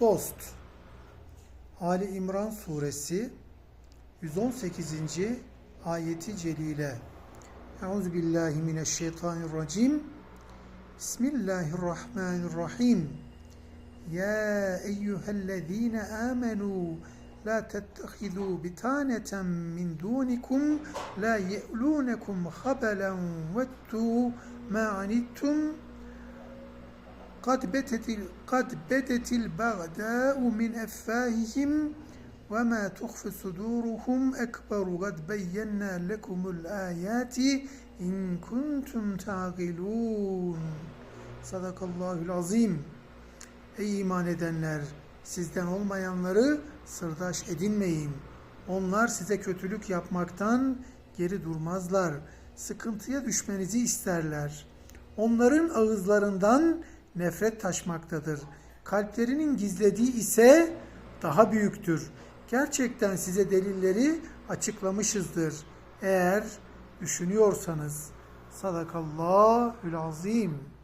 Dost. Ali İmran suresi 118. ayeti celile. Euzu billahi mineşşeytanirracim Bismillahirrahmanirrahim. Ya eyyühellezine amenu la tettehizu bitaneten min dunikum la ye'lunekum habelen vettu ma anittum قد بدت قد بدت البغداء من أفواههم وما تخفي صدورهم أكبر قد بينا لكم الآيات إن كنتم تعقلون صدق الله العظيم Ey iman edenler! Sizden olmayanları sırdaş edinmeyin. Onlar size kötülük yapmaktan geri durmazlar. Sıkıntıya düşmenizi isterler. Onların ağızlarından nefret taşmaktadır. Kalplerinin gizlediği ise daha büyüktür. Gerçekten size delilleri açıklamışızdır. Eğer düşünüyorsanız. Sadakallahül azim.